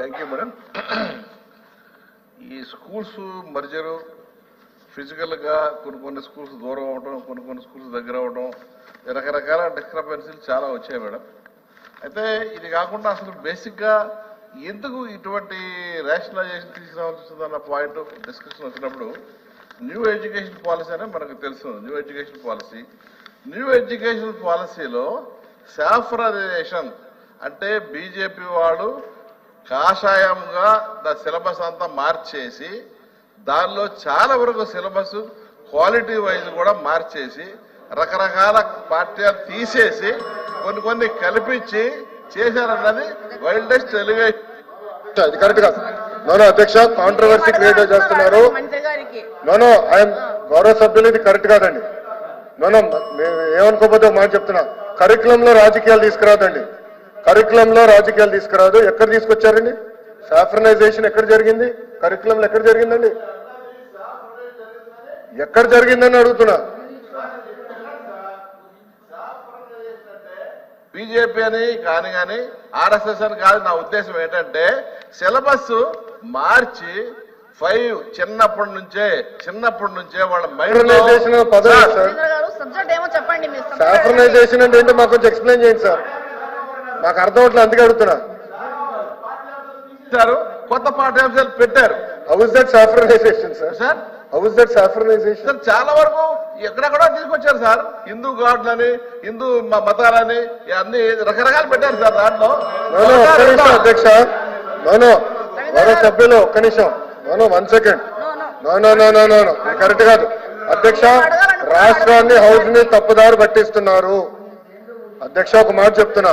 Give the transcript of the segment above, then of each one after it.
Thank you madam ఈ schools merger ఫిజికల్గా కొన్ని కొన్ని స్కూల్స్ దూరం అవడం కొన్ని కొన్ని స్కూల్స్ దగ్గర అవడం రకరకాల డిస్క్రపెన్సీలు చాలా వచ్చాయి మేడం అయితే ఇది కాకుండా అసలు బేసిక్గా ఎందుకు ఇటువంటి రేషనలైజేషన్ తీసుకురావాల్సి వస్తుందన్న పాయింట్ డిస్కషన్ వచ్చినప్పుడు న్యూ ఎడ్యుకేషన్ పాలసీ అనేది మనకు తెలుసు. New education policy new education పాలసీలో సాఫ్రైజేషన్ అంటే బీజేపీ వాడు కాషాయంగా ద సిలబస్ అంతా మార్చేసి దానిలో చాలా వరకు సిలబస్ క్వాలిటీ వైజ్ కూడా మార్చేసి రకరకాల పాఠ్యాలు తీసేసి కొన్ని కొన్ని కల్పించి చేశారన్నది ఎలిగేషన్ అది కరెక్ట్ కాదు. నోనో అధ్యక్ష కాంట్రవర్సీ క్రియేట్ చేస్తున్నారు. నోనో ఆయన గౌరవ సభ్యులు ఇది కరెక్ట్ కాదండి. నోనో మేము ఏమనుకోకపోతే మాట చెప్తున్నా. కరికులం లో రాజకీయాలు తీసుకురాదండి. కరికులం లో రాజకీయాలు తీసుకురాదు. ఎక్కడ తీసుకొచ్చారండి? సాఫ్రనైజేషన్ ఎక్కడ జరిగింది? కరికులంలో ఎక్కడ జరిగిందండి? ఎక్కడ జరిగిందని అడుగుతున్నా. బీజేపీ అని కానీ కానీ ఆర్ఎస్ఎస్ అని కాదు. నా ఉద్దేశం ఏంటంటే సిలబస్ మార్చి ఫైవ్ చిన్నప్పటి నుంచే చిన్నప్పటి నుంచే వాళ్ళ మైండ్ ఏమో చెప్పండి సాఫ్రనైజేషన్ అంటే ఏంటో మాకు కొంచెం ఎక్స్ప్లెయిన్ చేయండి సార్. మాకు అర్థం అవట్లేదు అందుకే అడుగుతున్నా. కొత్త పాఠ్యాంశాలు పెట్టారు. How is that saffronisation sir sir how is that saffronisation sir చాలా వరకు ఎక్కడెక్కడో తీసుకొచ్చారు సార్. హిందూ గాడ్లని హిందూ మతాలని అన్ని రకరకాలు పెట్టారు సార్ దాంట్లో. అధ్యక్ష. నోనో గౌరవ సభ్యులు ఒక్క నిమిషం. No no one second No, no. No no no no no no correct కాదు. అధ్యక్ష రాష్ట్రాన్ని హౌస్ని తప్పుదారి పట్టిస్తున్నారు. అధ్యక్ష ఒక మాట చెప్తున్నా.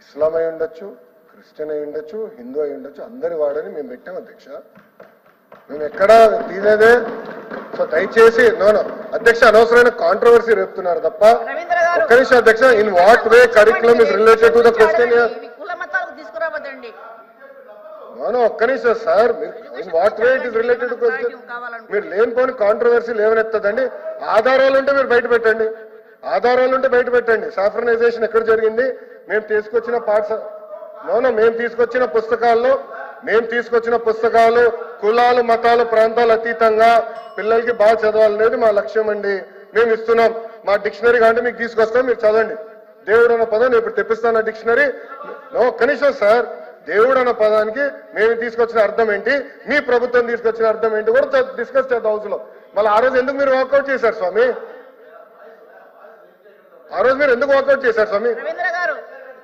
ఇస్లాం అయి ఉండొచ్చు క్రిస్టియన్ అయి ఉండొచ్చు హిందూ అయి ఉండొచ్చు అందరి వాడని మేము పెట్టాం అధ్యక్ష. మేము ఎక్కడ తీసేదే సో దయచేసి నోనో అధ్యక్ష అనవసరమైన కాంట్రవర్సీ రేపుతున్నారు తప్ప ఒక్క నిమిషం అధ్యక్ష in what way curriculum is related to the question no no ఒక్క నిమిషం sir in what way it is related to question మీరు లేనిపోని కాంట్రవర్సీ లేవనెత్తదండి. ఆధారాలు ఉంటే మీరు బయట పెట్టండి. ఆధారాలు ఉంటే బయట పెట్టండి. సాఫ్రనైజేషన్ ఎక్కడ జరిగింది? మేము తీసుకొచ్చిన పాఠశ నోనో మేము తీసుకొచ్చిన పుస్తకాల్లో మేము తీసుకొచ్చిన పుస్తకాలు కులాలు మతాలు ప్రాంతాలు అతీతంగా పిల్లలకి బాగా చదవాలనేది మా లక్ష్యం అండి. మేము ఇస్తున్నాం. మా డిక్షనరీ కాంటే మీకు తీసుకొస్తాం మీరు చదవండి. దేవుడు అన్న పదం నేను ఇప్పుడు తెప్పిస్తాను డిక్షనరీ. కనీసం సార్ దేవుడు అన్న పదానికి మేము తీసుకొచ్చిన అర్థం ఏంటి? మీ ప్రభుత్వం తీసుకొచ్చిన అర్థం ఏంటి? కూడా డిస్కస్ చేద్దాం హౌస్లో మళ్ళీ ఆ రోజు ఎందుకు మీరు వాకౌట్ చేశారు స్వామి? ఆ రోజు మీరు ఎందుకు వాకౌట్ చేశారు స్వామి? రవీంద్ర గారు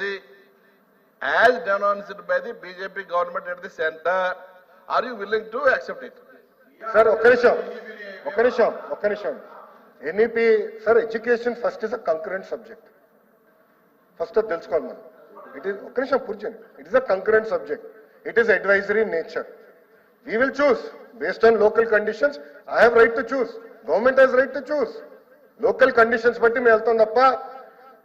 See, as denounced by the BJP government at the center, are you willing to accept it? Sir ఒక్క నిమిషం ఒక్క నిమిషం ఒక్క నిమిషం. NEP sir education first is a concurrent subject first అది తెలుసుకోవాలి మనం. ఇట్ ఈస్ ఒక్క నిమిషం పూర్తి it is a concurrent subject it is advisory nature we will choose based on local conditions I have right to choose government has right to choose local conditions బట్టి మేము వెళ్తాం తప్ప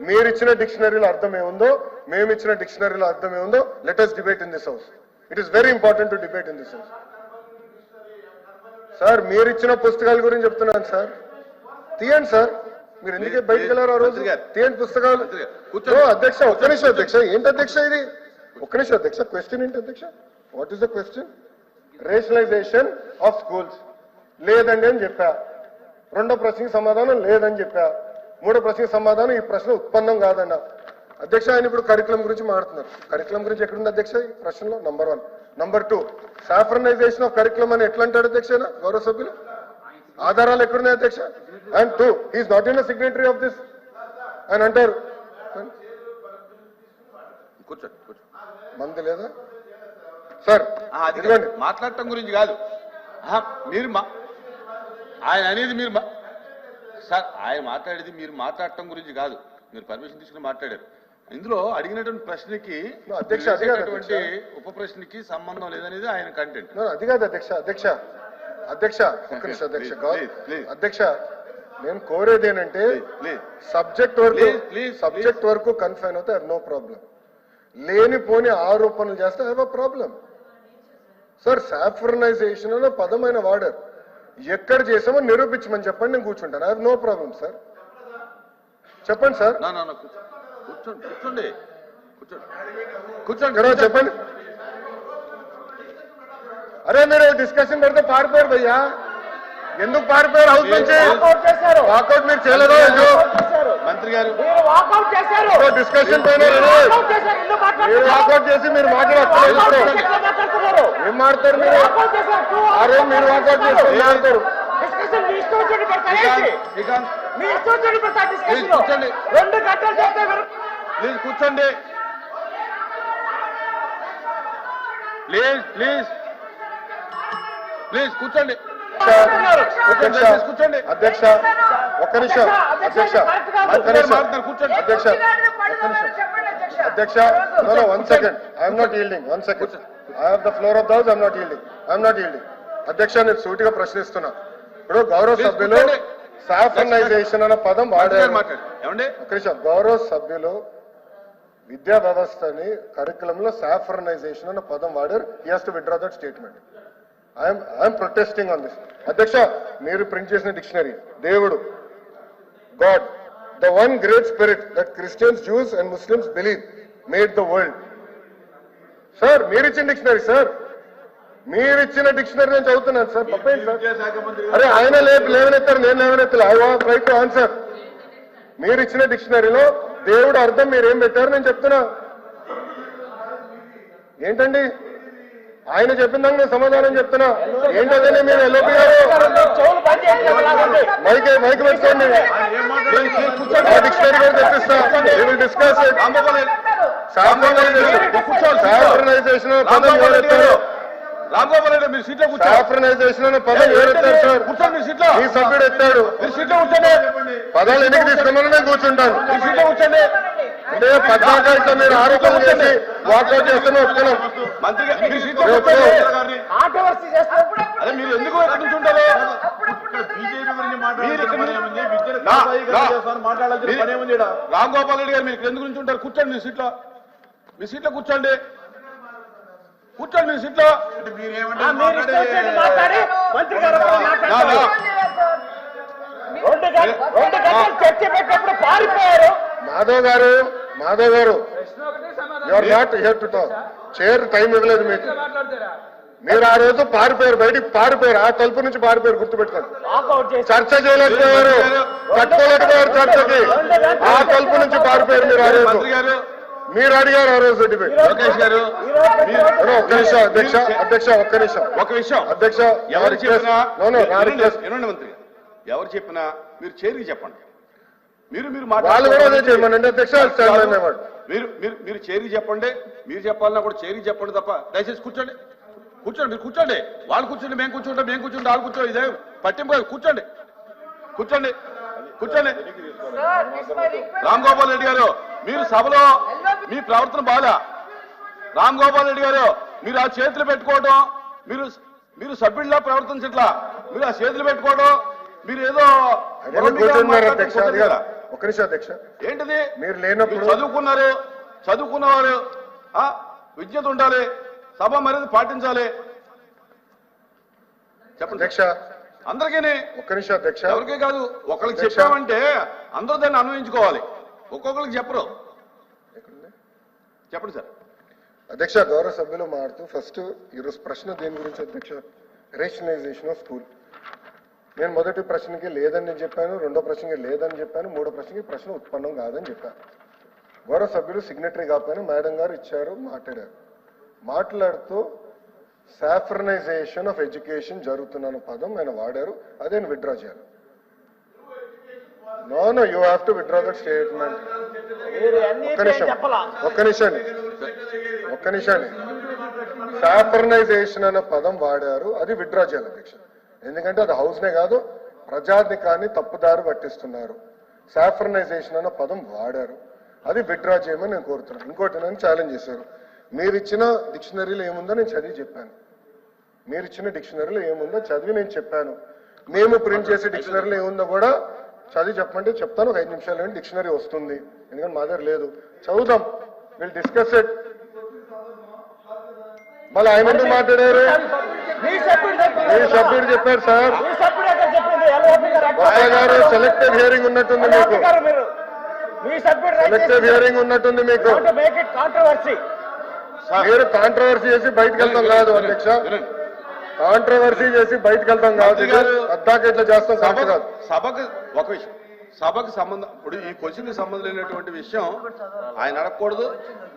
మీరు ఇచ్చిన డిక్షనరీలో అర్థం ఏముందో మేము ఇచ్చిన డిక్షనరీలో అర్థం ఏముందో let us debate in this house it is very important to debate in this house sir మీరు ఇచ్చిన పుస్తకాల గురించి చెప్తున్నాను సార్ తీయండి సార్ మీరు ఎందుకే బయటకు వెళ్ళారు ఆ రోజు. తీయండి పుస్తకాలు. అధ్యక్ష ఒక్క నిమిషం అధ్యక్ష. ఏంటి అధ్యక్ష ఇది? ఒక్క నిమిషం అధ్యక్ష. క్వశ్చన్ ఏంటి అధ్యక్ష? What is the question rationalisation of schools లేదండి అని చెప్పా. రెండో ప్రశ్నకి సమాధానం లేదని చెప్పా. మూడో ప్రశ్నకి సమాధానం ఈ ప్రశ్న ఉత్పన్నం కాదన్న అధ్యక్ష ఆయన ఇప్పుడు కరికులం గురించి మాట్లాడుతున్నారు. కరికులం గురించి ఎక్కడుంది అధ్యక్ష? ఈ ప్రశ్నలో number one number two saffronisation of curriculum అని ఎట్లా అంటాడు అధ్యక్ష? గౌరవ సభ్యులు? ఆధారాలు ఎక్కడున్నాయి అధ్యక్ష? And two he's not in signatory of this అని అంటారు. కూర్చోండి కూర్చోండి. మంది లేదా? సార్ మాట్లాడటం గురించి కాదు. మీరు మా ఆయన అనేది మీరు మా- సార్ ఆయన మాట్లాడేది మీరు మాట్లాడటం గురించి కాదు. మీరు పర్మిషన్ తీసుకుని మాట్లాడారు. ఇందులో అడిగినటువంటి ప్రశ్నకి అధ్యక్ష, వేసేటటువంటి ఉప ప్రశ్నకి సంబంధం లేదనేది ఆయన కంటెంట్ అది కాదు అధ్యక్ష అధ్యక్ష. అధ్యక్ష అధ్యక్ష. అధ్యక్ష నేను కోరేది ఏంటంటే సబ్జెక్ట్ వరకు సబ్జెక్ట్ వరకు కన్ఫైన్ అవుతే నో ప్రాబ్లం. లేనిపోని ఆరోపణలు చేస్తే have a problem. Sir saffronisation అనే పదమైన వాడారు. ఎక్కడ చేసామో నిరూపించమని చెప్పండి నేను కూర్చుంటాను. I have no problem sir చెప్పండి సార్ కూర్చోండి కూర్చోండి. కూర్చోండి. చెప్పండి. అరే మీరు డిస్కషన్ పెడితే పారిపోయారు భయ్యా. ఎందుకు పారిపోయారు? హౌస్ నుంచి వాకౌట్ మీరు చేయలేదో మంత్రి గారు. డిస్కషన్ పైన రండి. వాకౌట్ చేసి మీరు మాట్లాడతారు మాడతారు మీరు? అరే మీరు వాకౌట్ చేస్తే మాడతారు డిస్కషన్ మీ ఇష్టం వచ్చి పెడతారు. ఏంటి? శ్రీకాంత్. మీ ఇష్టం వచ్చి పెడతారు డిస్కషన్ కూర్చోండి. రెండు గంటలు చెప్తే మీరు ప్లీజ్ కూర్చోండి. Please please. ప్లీజ్ కూర్చోండి. అధ్యక్ష కూర్చోండి. అధ్యక్ష ఒక్క నిమిషం అధ్యక్ష ఒక్క నిమిషం. మాట్లాడుతున్నారు కూర్చోండి. అధ్యక్ష చెప్పండి అధ్యక్ష. One second I'm not yielding one second I have the floor of the house I'm not yielding I'm not yielding అధ్యక్ష నేను సూటిగా ప్రశ్నిస్తున్నా. ఇప్పుడు గౌరవ సభ్యులు కూర్చోండి. సాఫ్రనైజేషన్ అన్న పదం వాడారు. నిమిషం. గౌరవ సభ్యులు విద్యా వ్యవస్థని కరికులంలో సాఫ్రనైజేషన్ అన్న పదం వాడారు. He has to withdraw that statement I'm I'm protesting on this అధ్యక్ష మీరు ప్రింట్ చేసిన డిక్షనరీ దేవుడు God the one great spirit that Christians Jews and Muslims believe made the world sir మీరు ఇచ్చిన డిక్షనరీ సార్. మీరు ఇచ్చిన డిక్షనరీ నేను చదువుతున్నాను సార్. తప్పేంటి సార్? అరే ఆయన లేపు లేవనెత్తారు నేను లేవనెత్తలే. I want right to answer. మీరు ఇచ్చిన డిక్షనరీలో దేవుడు అర్థం మీరు ఏం పెట్టారు నేను చెప్తున్నా. ఏంటండి? ఆయన చెప్పిన దానికి నేను సమాధానం చెప్తున్నా. ఏంటంటే మీరు ఎల్ఓపి గారు. మైక్ మైక్ పెట్టుకోండి డిక్షనరీ కూడా తెప్పిస్తా. డిస్కస్ పదం ఎవరెత్తారు? పదం ఎవరెత్తారు సార్? మీ సభ్యుడు ఎత్తాడు. పదాలు ఎన్నికి తీసుకోమని నేను కూర్చుంటాను. అంటే పద్నాలుగు మీరు ఆరోపణ చేసి వాకౌట్ చేస్తూనే ఒప్పుకున్నాం. మంత్రి అదే మీరు ఎందుకు ఎక్కడి నుంచి ఉంటారు మీరు ఇక్కడ నా- నా- మీరు- రామ్ గోపాల్ రెడ్డి గారు మీరు ఎందుకు నుంచి ఉంటారు కూర్చోండి మీ సీట్లో. మీ సీట్లో కూర్చోండి. కూర్చోండి మీ సీట్లో. మాధవ్ గారు మాధవ్ గారు. Your not here to talk chair time ఇవ్వలేదు మీకు. మీరు ఆ రోజు పారిపోయారు బయటికి పారిపోయారు ఆ తలుపు నుంచి పారిపోయారు గుర్తుపెట్టుకోండి. చేసి చర్చ చేయలేకపోయారు. కట్టుకోలేకపోయారు చర్చకి. ఆ తలుపు నుంచి పారిపోయారు మీరు ఆ రోజు. మంత్రి గారు. మీరు అడిగారు ఆ రోజు లోకేష్ గారు. ఒక్క నిమిషం అధ్యక్ష అధ్యక్ష ఒక్క నిమిషం. ఒక విషయం అధ్యక్ష ఎవరు చెప్పినా మంత్రి. ఎవరు చెప్పినా మీరు చేరికి చెప్పండి. మీరు మీరు వాళ్ళు కూడా అదే మాట్లాడుతున్నారు చేయమనండి. అధ్యక్ష స్టాండ్ మీరు మీరు మీరు చేరి చెప్పండి మీరు చెప్పాలన్నా కూడా చేరి చెప్పండి తప్ప దయచేసి కూర్చోండి. కూర్చోండి మీరు కూర్చోండి. వాళ్ళు కూర్చోండి మేము కూర్చుంటాం మేము కూర్చుంటే వాళ్ళు కూర్చోండి ఇదే పట్టింపు కాదు. కూర్చోండి. కూర్చోండి. కూర్చోండి. రామ్ గోపాల్ రెడ్డి గారు మీరు సభలో మీ ప్రవర్తన బాగా. రామ్ గోపాల్ రెడ్డి గారు మీరు ఆ చేతులు పెట్టుకోవడం మీరు మీరు సభ్యుల్లా ప్రవర్తించట్లా. మీరు ఆ చేతులు పెట్టుకోవడం మీరు ఏదో ఒక నిమిషం అధ్యక్ష. ఏంటిది? మీరు లేనప్పుడు- చదువుకున్నారు? చదువుకున్నవారు విజ్ఞత ఉండాలి సభ మర్యాద పాటించాలి. చెప్పండి. అధ్యక్ష. అందరికీ ఒక్క నిమిషం అధ్యక్ష. ఎవరికే కాదు ఒకరికి. చెప్పామంటే అందరూ దాన్ని అన్వయించుకోవాలి. ఒక్కొక్కరికి చెప్పరు. చెప్పండి సార్. అధ్యక్ష గౌరవ సభ్యులు మారుతూ ఫస్ట్ ఈరోజు ప్రశ్న దేని గురించి అధ్యక్ష? Rationalisation of school. నేను మొదటి ప్రశ్నకి లేదని నేను చెప్పాను రెండో ప్రశ్నకి లేదని చెప్పాను మూడో ప్రశ్నకి ప్రశ్న ఉత్పన్నం కాదని చెప్పాను. గౌరవ సభ్యులు సిగ్నటరీ కాకపోయినా మేడం గారు ఇచ్చారు మాట్లాడారు. మాట్లాడుతూ సాఫ్రనైజేషన్ ఆఫ్ ఎడ్యుకేషన్ జరుగుతున్న పదం ఆయన వాడారు అదే విత్డ్రా చేయాలి. No no you have to withdraw that statement. ఒక్క నిమిషం ఒక్క నిమిషం ఒక్క నిమిషాన్ని సాఫర్నైజేషన్ అన్న పదం వాడారు అది విత్డ్రా చేయాలి అధ్యక్ష. ఎందుకంటే అది హౌస్నే కాదు ప్రజాధికాన్ని తప్పుదారు పట్టిస్తున్నారు. సాఫ్రనైజేషన్ అన్న పదం వాడారు. అది విత్డ్రా చేయమని నేను కోరుతున్నాను. ఇంకోటి నన్ను ఛాలెంజ్ చేశారు. మీరు ఇచ్చిన డిక్షనరీలో ఏముందో నేను చదివి చెప్పాను. మీరు ఇచ్చిన డిక్షనరీలో ఏముందో చదివి నేను చెప్పాను. మేము ప్రింట్ చేసే డిక్షనరీలో ఏముందో కూడా చదివి చెప్పమంటే చెప్తాను. ఒక ఐదు నిమిషాలు డిక్షనరీ వస్తుంది. ఎందుకంటే మా దగ్గర లేదు. చదువుదాం. విల్ డిస్కస్ ఇట్ మళ్ళీ ఆయన ఎందుకు మాట్లాడారు? మీ సభ్యుడు చెప్పారు. సార్. గారు సెలెక్టెడ్ హియరింగ్ ఉన్నట్టుంది మీకు. సెలెక్టెడ్ హియరింగ్ ఉన్నట్టుంది మీకు. మేక్ ఇట్ కాంట్రవర్సీ మీరు కాంట్రవర్సీ చేసి బయటకు వెళ్తాం కాదు అధ్యక్ష. కాంట్రవర్సీ చేసి బయటకు వెళ్తాం కాదు అద్దాక ఇట్లా చేస్తాం సభ కరెక్ట్ కాదు. సభకు ఒక విషయం. సభకు సంబంధం ఇప్పుడు ఈ క్వశ్చన్కి సంబంధం లేనటువంటి విషయం ఆయన అడగకూడదు.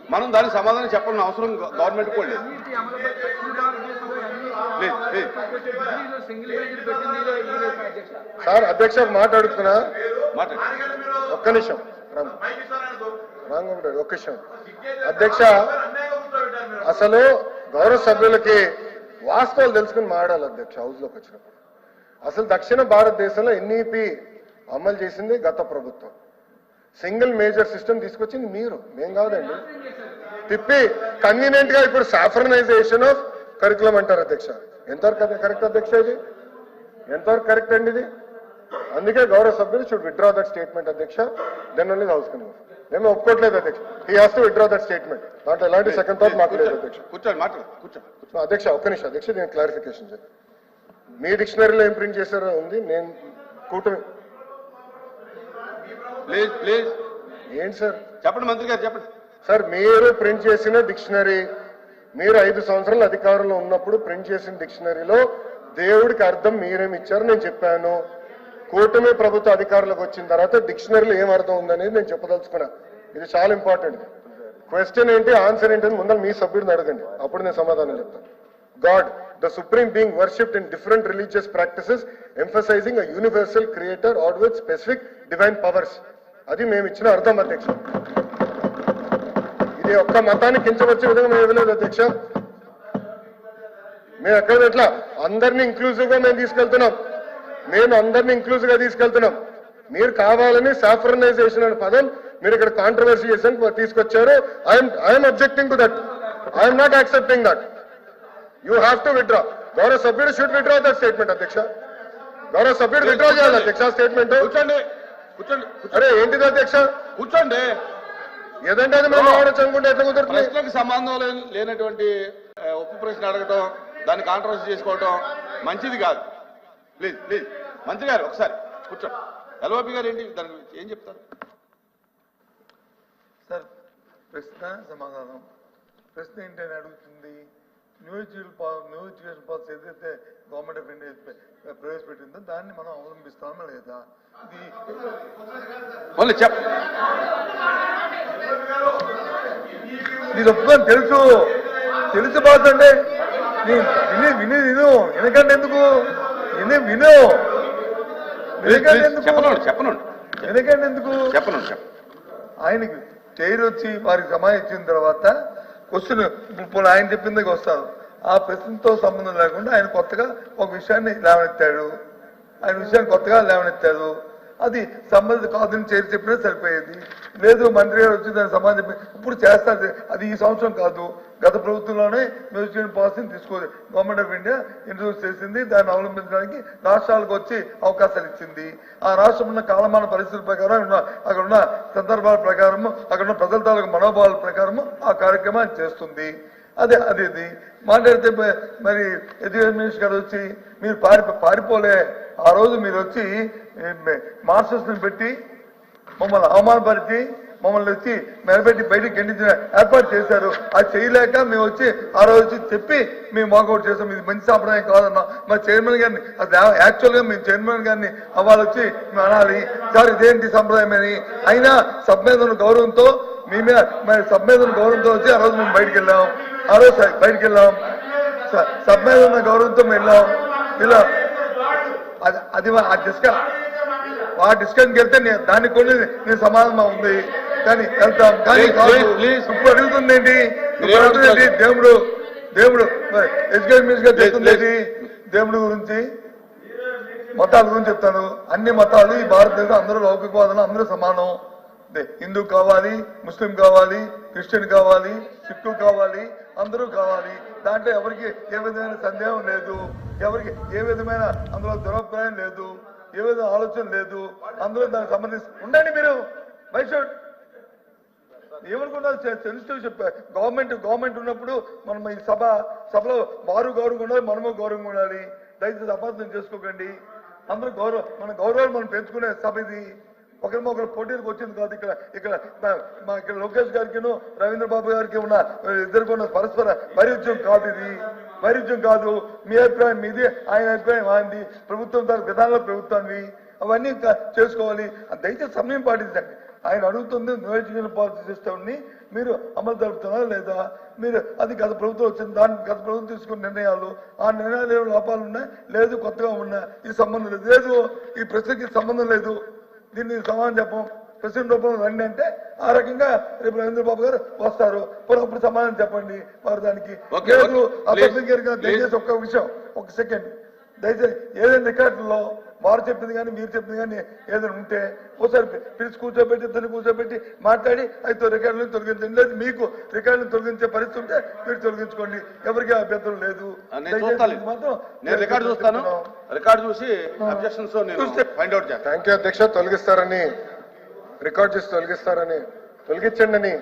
మనం దానికి సమాధానం చెప్పాలని అవసరం గవర్నమెంట్ కూడా లేదు. సార్ అధ్యక్ష మాట అడుగుతున్నా ఒక్క నిమిషం. ఒక్క నిమిషం. అధ్యక్ష అసలు గౌరవ సభ్యులకి వాస్తవాలు తెలుసుకుని మాట్లాడాలి అధ్యక్ష హౌస్లోకి వచ్చినప్పుడు. అసలు దక్షిణ భారతదేశంలో ఎన్ఈపి అమలు చేసింది గత ప్రభుత్వం. సింగిల్ మేజర్ సిస్టమ్ తీసుకొచ్చింది మీరు. మేం కాదండి. తిప్పి కన్వీనియంట్గా ఇప్పుడు సాఫ్రనైజేషన్ ఆఫ్ కరికులం అంటారు అధ్యక్ష. ఎంతవరకు కరెక్ట్ అధ్యక్ష ఇది? ఎంతవరకు కరెక్ట్ అండి ఇది? అందుకే గౌరవ సభ్యులు షుడ్ విత్డ్రా దట్ స్టేట్మెంట్ అధ్యక్ష. దెన్ ఓన్లీ హౌస్ మేము ఒప్పుకోవట్లేదు అధ్యక్ష. He has to withdraw that statement దాంట్లో ఎలాంటి సెకండ్ థాట్ మాకు లేదు అధ్యక్ష. కూర్చోండి మాట్లాడు అధ్యక్ష ఒక్క నిమిషం అధ్యక్ష నేను క్లారిఫికేషన్ చెప్పి మీ డిక్షనరీలో ఏం ప్రింట్ చేశారో ఉంది నేను కూటమి ప్లీజ్ ప్లీజ్. ఏంటి సార్? చెప్పండి మంత్రి గారు చెప్పండి. సార్ మీరు ప్రింట్ చేసిన డిక్షనరీ మీరు ఐదు సంవత్సరాల అధికారంలో ఉన్నప్పుడు ప్రింట్ చేసిన డిక్షనరీలో దేవుడికి అర్థం మీరేమి ఇచ్చారు? నేను చెప్పాను. కూటమి ప్రభుత్వ అధికారంలోకి వచ్చిన తర్వాత డిక్షనరీలో ఏం అర్థం ఉందనేది నేను చెప్పదలుచుకున్నా. ఇది చాలా ఇంపార్టెంట్. క్వశ్చన్ ఏంటి? ఆన్సర్ ఏంటి? అని ముందర మీ సభ్యుడిని అడగండి. అప్పుడు నేను సమాధానం చెప్తాను. God the supreme being worshipped in different religious practices emphasising a universal creator or with specific divine powers. అది మేము ఇచ్చిన అర్థం అధ్యక్ష. ఇది ఒక్క మతాన్ని కించవచ్చే విధంగా మేము ఇవ్వలేదు అధ్యక్ష. మేము ఎక్కడ ఎట్లా? అందరినీ ఇంక్లూజివ్గా మేము తీసుకెళ్తున్నాం. మేము అందరినీ ఇంక్లూజివ్గా తీసుకెళ్తున్నాం. మీరు కావాలని సాఫ్రనైజేషన్ అనే పదం మీరు ఇక్కడ కాంట్రవర్సీ చేసాను తీసుకొచ్చారు. I'm I'm objecting to that I'm not accepting that you have to withdraw గౌరవ సభ్యుడు షుడ్ విత్డ్రా దట్ స్టేట్మెంట్ అధ్యక్ష. గౌరవ సభ్యుడు విత్డ్రా చేయాలి అధ్యక్ష స్టేట్మెంట్ కూర్చోండి. అరే ఏంటిది అధ్యక్ష? కూర్చోండి. ఏదంటే అది మేము ఆలోచన అనుకుంటే ఎట్లా కుదురుతుంది? ప్రశ్నకు సంబంధం లేని- లేనటువంటి ఉప్పు ప్రశ్న అడగటం దాన్ని కాంట్రవర్సీ చేసుకోవటం మంచిది కాదు. Please please. మంత్రి గారు ఒకసారి కూర్చోండి ఎల్ఓపి గారు ఏంటి? దాని గురించి ఏం చెప్తారు? సార్ ప్రశ్న సమాధానం. ప్రశ్న ఏంటని అడుగుతుంది? న్యూ ఎడ్యుకేషన్ పా పాలసీ ఏదైతే గవర్నమెంట్ ఆఫ్ ఇండియా ప్ర- ప్రవేశపెట్టిందో దాన్ని మనం అవలంబిస్తామా లేదా? ఇది ఓన్లీ చెప్. ఇది ఒప్పుకొని తెలుసు తెలుసు నీ విని విని విను. ఎందుకంటే ఎందుకు? విని విను. ఎందుకు? చెప్పనండి చెప్పనండి. ఎందుకంటే ఎందుకు? చెప్పనండి చెప్ప. ఆయనకి చైర్ వచ్చి వారికి సమాధానం ఇచ్చిన తర్వాత క్వశ్చన్ ఇప్పుడు ఆయన చెప్పిందికి వస్తాను ఆ ప్రశ్నతో సంబంధం లేకుండా ఆయన కొత్తగా ఒక విషయాన్ని లేవనెత్తాడు. ఆయన విషయాన్ని కొత్తగా లేవనెత్తాడు. అది సంబంధిత కాదని చేరి చెప్పినా సరిపోయేది. లేదు మంత్రి గారు వచ్చి దాని సమాధానం చెప్పి ఇప్పుడు చేస్తారు అది ఈ సంవత్సరం కాదు. గత ప్రభుత్వంలోనే మ్యూజియం పాలసీని తీసుకోదు గవర్నమెంట్ ఆఫ్ ఇండియా ఇంట్రడ్యూస్ చేసింది దాన్ని అవలంబించడానికి రాష్ట్రాలకు వచ్చి అవకాశాలు ఇచ్చింది. ఆ రాష్ట్రం ఉన్న కాలమాన పరిస్థితుల ప్రకారం అక్కడ ఉన్న సందర్భాల ప్రకారము అక్కడ ఉన్న ప్రజల తాలూకు మనోభావాల ప్రకారము ఆ కార్యక్రమాన్ని చేస్తుంది. అదే అదే ఇది. మాట్లాడితే మరి ఎడ్యుకేషన్ మినిస్టర్ గారు వచ్చి మీరు పారి పారిపోలే ఆ రోజు మీరు వచ్చి మాస్టర్స్ని పెట్టి మమ్మల్ని అవమానపరిచి మమ్మల్ని వచ్చి నిలబెట్టి బయటకు గెండించిన ఏర్పాటు చేశారు. అది చేయలేక మేము వచ్చి ఆ రోజు వచ్చి చెప్పి మేము వాకౌట్ చేసాం ఇది మంచి సాంప్రదాయం కాదన్నా. మా చైర్మన్ గారిని అది యాక్చువల్గా మేము చైర్మన్ గారిని అవ్వాలి వచ్చి మేము అనాలి. సార్ ఇదేంటి సంప్రదాయం అని. అయినా సబ్మేధన గౌరవంతో మేమే మరి సబ్మేధన గౌరవంతో వచ్చి ఆ రోజు మేము బయటకు వెళ్ళాం. ఆ రోజు బయటకు వెళ్ళాం. సబ్మేధన గౌరవంతో మేము వెళ్ళాం. ఇలా అది అది ఆ డిస్కస్ ఆ డిస్కషన్కి వెళ్తే నే- దానికి కొన్ని నేను సమాధానం ఉంది. కానీ వెళ్తాం. కానీ. ఇప్పుడు అడుగుతుంది ఏంటి? అడుగుతుంది? దేవుడు దేవుడు ఎడ్యుకేషన్ మినిస్టర్? దేవుడి గురించి మతాల గురించి చెప్తాను. అన్ని మతాలు ఈ భారతదేశం అందరూ లౌకికవాదం అందరూ సమానం. హిందూ కావాలి ముస్లిం కావాలి క్రిస్టియన్ కావాలి సిక్కు కావాలి అందరూ కావాలి. దాంట్లో ఎవరికి ఏ విధమైన సందేహం లేదు ఎవరికి ఏ విధమైన అందులో దురభిప్రాయం లేదు ఏ విధమైన ఆలోచన లేదు అందులో దానికి సంబంధించి ఉండండి మీరు. మైసూర్ ఏమనుకున్నారు సెన్సిటివ్ చెప్పా గవర్నమెంట్ గవర్నమెంట్ ఉన్నప్పుడు మనం ఈ సభ సభలో వారు గౌరవంగా ఉండాలి మనము గౌరవంగా ఉండాలి. దయచేసి అపార్థం చేసుకోకండి. అందరూ గౌరవ మన గౌరవాలు మనం పెంచుకునే సభ ఇది. ఒకరి ఒకరు పోటీలకు వచ్చింది కాదు ఇక్కడ ఇక్కడ మా- మా ఇక్కడ లోకేష్ గారికి రవీంద్ర బాబు గారికి ఉన్న ఇద్దరికి ఉన్న పరస్పర వైరుధ్యం కాదు ఇది. వైరుధ్యం కాదు. మీ అభిప్రాయం మీది ఆయన అభిప్రాయం ఆయనది ప్రభుత్వం తన విధానంలో ప్రభుత్వాన్ని అవన్నీ చేసుకోవాలి. దయచేసి సమయం పాటించండి. ఆయన అడుగుతుంది నియోజకవర్గ పాలసీ సిస్టమ్ని మీరు అమలు జరుపుతున్నారా లేదా? మీరు అది గత ప్రభుత్వం వచ్చింది దాని గత ప్రభుత్వం తీసుకున్న నిర్ణయాలు ఆ నిర్ణయాలు ఏమైనా లోపాలు ఉన్నాయి? లేదు కొత్తగా ఉన్నాయి. ఈ సంబంధం లేదు. లేదు. ఈ ప్రశ్నకి సంబంధం లేదు. దీన్ని సమాధానం చెప్పం. ప్రెసిడెంట్ రూపంలో రండి అంటే ఆ రకంగా రేపు రవీంద్ర బాబు గారు వస్తారు. అప్పుడు సమాధానం చెప్పండి వారు దానికి. లేదు. దయచేసి ఒక్క విషయం ఒక సెకండ్. దయచేసి ఏదైనా రికార్డులో వారు చెప్పింది కానీ మీరు చెప్పింది కానీ ఏదైనా ఉంటే ఒకసారి పిలిచి కూర్చోబెట్టి ఇద్దరిని కూర్చోబెట్టి మాట్లాడి అయితే రికార్డులను తొలగించండి. లేదు మీకు రికార్డులను తొలగించే పరిస్థితి ఉంటే మీరు తొలగించుకోండి. ఎవరికి అభ్యంతరం లేదు. రికార్డు చూస్తాను. రికార్డు చూసి అబ్జెక్షన్స్ నేను చూస్తే- ఫైండ్ అవుట్ చేస్తాను. థ్యాంక్ యూ అధ్యక్ష. తొలగిస్తారని రికార్డ్ చేసి తొలగిస్తారని తొలగించండి అని